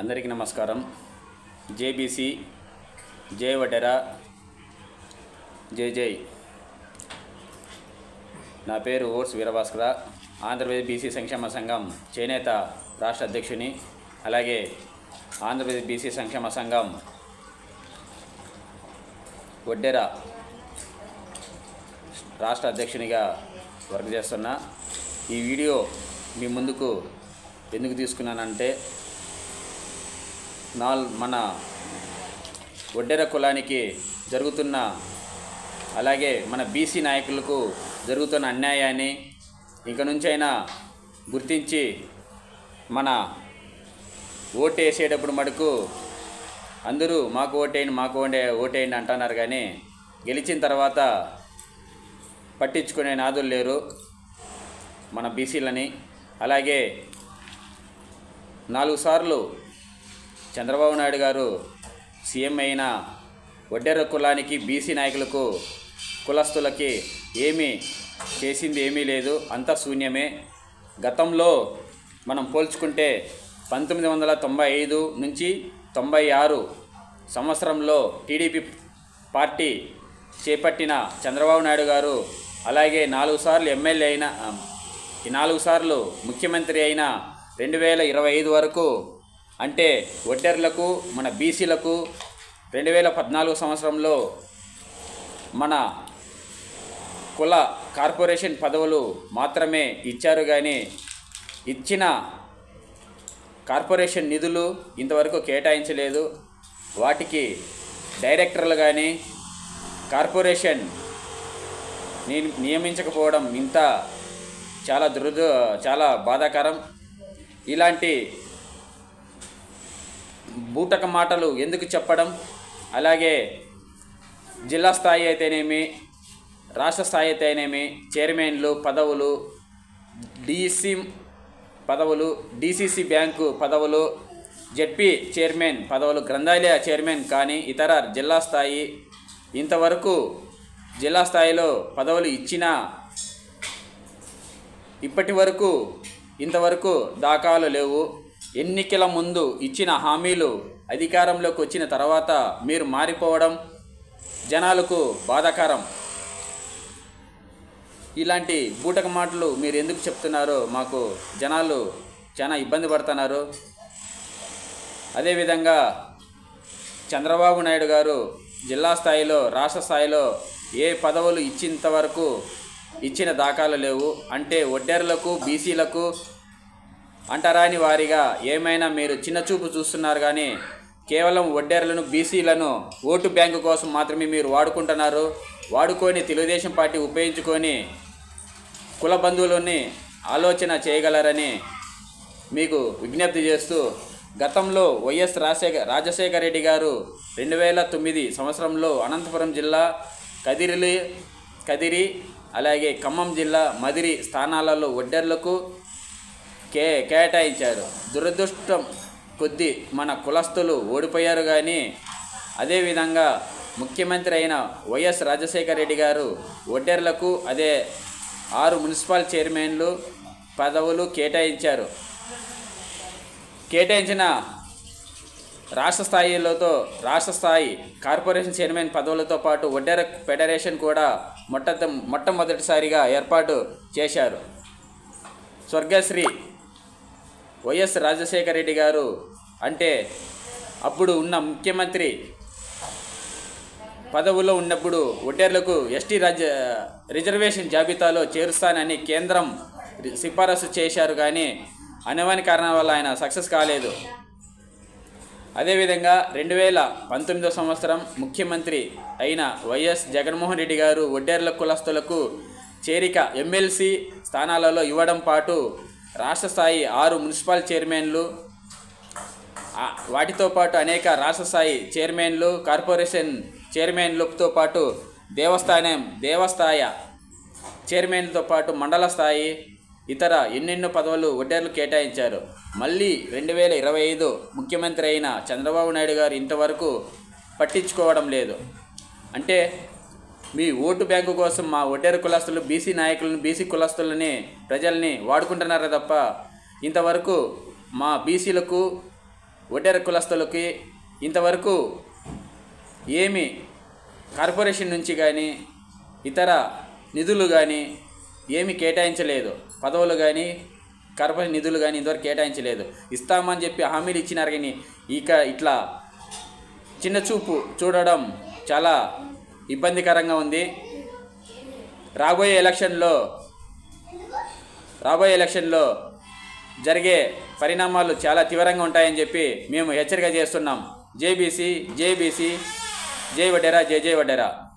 అందరికీ నమస్కారం. జేబీసీ జై వడెరా జై జై. నా పేరు ఓర్స్ వీరభాస్కర. ఆంధ్రప్రదేశ్ బీసీ సంక్షేమ సంఘం చేనేత రాష్ట్ర అధ్యక్షుని అలాగే ఆంధ్రప్రదేశ్ బీసీ సంక్షేమ సంఘం వడ్డెరా రాష్ట్ర అధ్యక్షునిగా వర్క్ చేస్తున్నా. ఈ వీడియో మీ ముందుకు ఎందుకు తీసుకున్నానంటే నాల్ మన ఒడ్డెర కులానికి జరుగుతున్న అలాగే మన బీసీ నాయకులకు జరుగుతున్న అన్యాయాన్ని ఇంక నుంచైనా గుర్తించి మన ఓటు వేసేటప్పుడు మటుకు అందరూ మాకు ఓటేయండి మాకు ఓటే ఓటేయండి అంటున్నారు కానీ గెలిచిన తర్వాత పట్టించుకునే నాదులు లేరు మన బీసీలని. అలాగే నాలుగు సార్లు చంద్రబాబు నాయుడు గారు సీఎం అయిన వడ్డెర కులానికి బీసీ నాయకులకు కులస్తులకి ఏమీ చేసింది ఏమీ లేదు. అంతా శూన్యమే. గతంలో మనం పోల్చుకుంటే పంతొమ్మిది వందల తొంభై ఐదు నుంచి తొంభై ఆరు సంవత్సరంలో టీడీపీ పార్టీ చేపట్టిన చంద్రబాబు నాయుడు గారు అలాగే నాలుగు సార్లు ఎమ్మెల్యే అయిన నాలుగు సార్లు ముఖ్యమంత్రి అయిన రెండు వేల ఇరవై ఐదు వరకు అంటే ఒడ్డెర్లకు మన బీసీలకు రెండు వేల పద్నాలుగు సంవత్సరంలో మన కుల కార్పొరేషన్ పదవులు మాత్రమే ఇచ్చారు కానీ ఇచ్చిన కార్పొరేషన్ నిధులు ఇంతవరకు కేటాయించలేదు. వాటికి డైరెక్టర్లు కానీ కార్పొరేషన్ ని- నియమించకపోవడం ఇంత చాలా దురద చాలా బాధాకరం. ఇలాంటి బూటక మాటలు ఎందుకు చెప్పడం? అలాగే జిల్లా స్థాయి అయితేనేమి రాష్ట్ర స్థాయి అయితేనేమి చైర్మన్లు పదవులు డిసి పదవులు డిసిసి బ్యాంకు పదవులు జెడ్పీ చైర్మన్ పదవులు గ్రంథాలయ చైర్మన్ కానీ ఇతర జిల్లా స్థాయి ఇంతవరకు జిల్లా స్థాయిలో పదవులు ఇచ్చిన ఇప్పటి వరకు ఇంతవరకు దాఖలు లేవు. ఎన్నికల ముందు ఇచ్చిన హామీలు అధికారంలోకి వచ్చిన తర్వాత మీరు మారిపోవడం జనాలకు బాధాకరం. ఇలాంటి బూటక మాటలు మీరు ఎందుకు చెప్తున్నారో మాకు జనాలు చాలా ఇబ్బంది పడుతున్నారు. అదేవిధంగా చంద్రబాబు నాయుడు గారు జిల్లా స్థాయిలో రాష్ట్ర స్థాయిలో ఏ పదవులు ఇచ్చినంత వరకు ఇచ్చిన దాఖలు లేవు. అంటే ఒడ్డెర్లకు బీసీలకు అంటరాని వారిగా ఏమైనా మీరు చిన్న చూపు చూస్తున్నారు కానీ కేవలం ఒడ్డెర్లను బీసీలను ఓటు బ్యాంకు కోసం మాత్రమే మీరు వాడుకుంటున్నారు. వాడుకొని తెలుగుదేశం పార్టీ ఉపయోగించుకొని కుల బంధువులని ఆలోచన చేయగలరని మీకు విజ్ఞప్తి చేస్తూ గతంలో వైఎస్ రాజశేఖర రాజశేఖర రెడ్డి గారు రెండు వేల తొమ్మిది సంవత్సరంలో అనంతపురం జిల్లా కదిరిలి కదిరి అలాగే ఖమ్మం జిల్లా మదిరి స్థానాలలో వడ్డర్లకు కే కేటాయించారు. దురదృష్టం కొద్దీ మన కులస్తులు ఓడిపోయారు కానీ అదేవిధంగా ముఖ్యమంత్రి అయిన వైఎస్ రాజశేఖర రెడ్డి గారు ఒడ్డెర్లకు అదే ఆరు మున్సిపల్ చైర్మన్లు పదవులు కేటాయించారు. కేటాయించిన రాష్ట్ర స్థాయిలతో రాష్ట్ర స్థాయి కార్పొరేషన్ చైర్మన్ పదవులతో పాటు ఒడ్డెర ఫెడరేషన్ కూడా మొట్ట మొట్టమొదటిసారిగా ఏర్పాటు చేశారు. స్వర్గశ్రీ వైఎస్ రాజశేఖర రెడ్డి గారు అంటే అప్పుడు ఉన్న ముఖ్యమంత్రి పదవులో ఉన్నప్పుడు ఒడ్డేర్లకు ఎస్టీ రాజ రిజర్వేషన్ జాబితాలో చేరుస్తానని కేంద్రం సిఫారసు చేశారు కానీ అనవాని కారణాల వల్ల ఆయన సక్సెస్ కాలేదు. అదేవిధంగా రెండు వేల పంతొమ్మిదో సంవత్సరం ముఖ్యమంత్రి అయిన వైఎస్ జగన్మోహన్ రెడ్డి గారు ఒడ్డేర్ల కులస్తులకు చేరిక ఎమ్మెల్సీ స్థానాలలో ఇవ్వడం పాటు రాష్ట్ర స్థాయి ఆరు మున్సిపల్ చైర్మన్లు వాటితో పాటు అనేక రాష్ట్ర స్థాయి చైర్మన్లు కార్పొరేషన్ చైర్మన్లతో పాటు దేవస్థానం దేవస్థాయ చైర్మన్లతో పాటు మండల స్థాయి ఇతర ఎన్నెన్నో పదవులు ఒడ్డర్లు కేటాయించారు. మళ్ళీ రెండు వేల ఇరవై ఐదు ముఖ్యమంత్రి అయిన చంద్రబాబు నాయుడు గారు ఇంతవరకు పట్టించుకోవడం లేదు. అంటే మీ ఓటు బ్యాంకు కోసం మా ఒడ్డేరు కులస్తులు బీసీ నాయకులను బీసీ కులస్తులని ప్రజల్ని వాడుకుంటున్నారే తప్ప ఇంతవరకు మా బీసీలకు ఒడ్డేరు కులస్తులకి ఇంతవరకు ఏమి కార్పొరేషన్ నుంచి కానీ ఇతర నిధులు కానీ ఏమి కేటాయించలేదు. పదవులు కానీ కార్పొరేషన్ నిధులు కానీ ఇంతవరకు కేటాయించలేదు. ఇస్తామని చెప్పి హామీలు ఇచ్చినారు కానీ ఇక ఇట్లా చిన్న చూపు చూడడం చాలా ఇబ్బందికరంగా ఉంది. రాబోయే ఎలక్షన్లో రాబోయే ఎలక్షన్లో జరిగే పరిణామాలు చాలా తీవ్రంగా ఉంటాయని చెప్పి మేము హెచ్చరిక చేస్తున్నాం. జేబీసీ జేబీసీ జై వడ్డెరా జై జై వడ్డెరా.